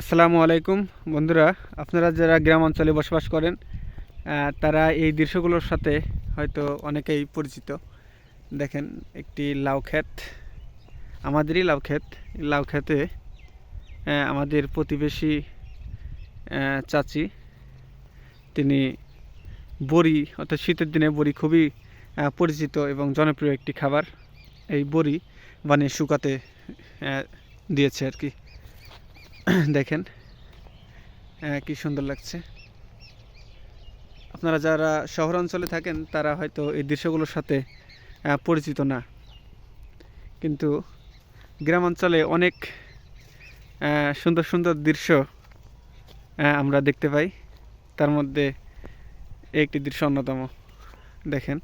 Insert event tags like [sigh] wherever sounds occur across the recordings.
আসসালামু আলাইকুম। বন্ধুরা, আপনারা যারা গ্রাম অঞ্চলে বসবাস করেন তারা এই দৃশ্যগুলোর সাথে হয়তো অনেকেই পরিচিত। দেখেন, একটি লাউ ক্ষেত, আমাদেরই লাউ ক্ষেত। লাউ ক্ষেতে আমাদের প্রতিবেশী চাচি, তিনি বড়ি, অর্থাৎ শীতের দিনে বড়ি খুবই পরিচিত এবং জনপ্রিয় একটি খাবার। এই বড়ি বানিয়ে শুকাতে দিয়েছে আর কি। [clears throat] দেখেন কি সুন্দর লাগছে। আপনারা যারা শহরাঞ্চলে থাকেন, তারা হয়তো এই দৃশ্যগুলোর সাথে পরিচিত না। কিন্তু গ্রামাঞ্চলে অনেক সুন্দর সুন্দর দৃশ্য আমরা দেখতে পাই। তার মধ্যে একটি দৃশ্য অন্যতম। দেখেন,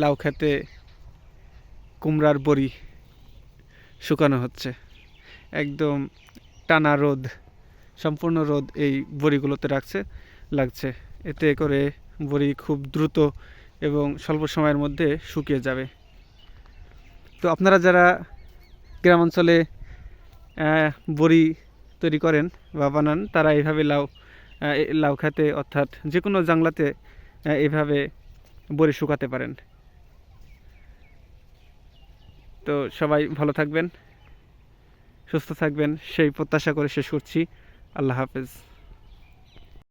লাউ খেতে কুমড়ার বড়ি শুকানো হচ্ছে। একদম টানা রোদ, সম্পূর্ণ রোদ এই বড়িগুলোতে রাখছে, লাগছে। এতে করে বড়ি খুব দ্রুত এবং স্বল্প সময়ের মধ্যে শুকিয়ে যাবে। তো আপনারা যারা গ্রামাঞ্চলে বড়ি তৈরি করেন বা বানান, তারা এইভাবে লাউ লাউ খাতে অর্থাৎ যে কোনো জাংলাতে এইভাবে বড়ি শুকাতে পারেন। তো সবাই ভালো থাকবেন। সুস্থ থাকবেন সেই প্রত্যাশা করে শেষ করছি। আল্লাহ হাফেজ।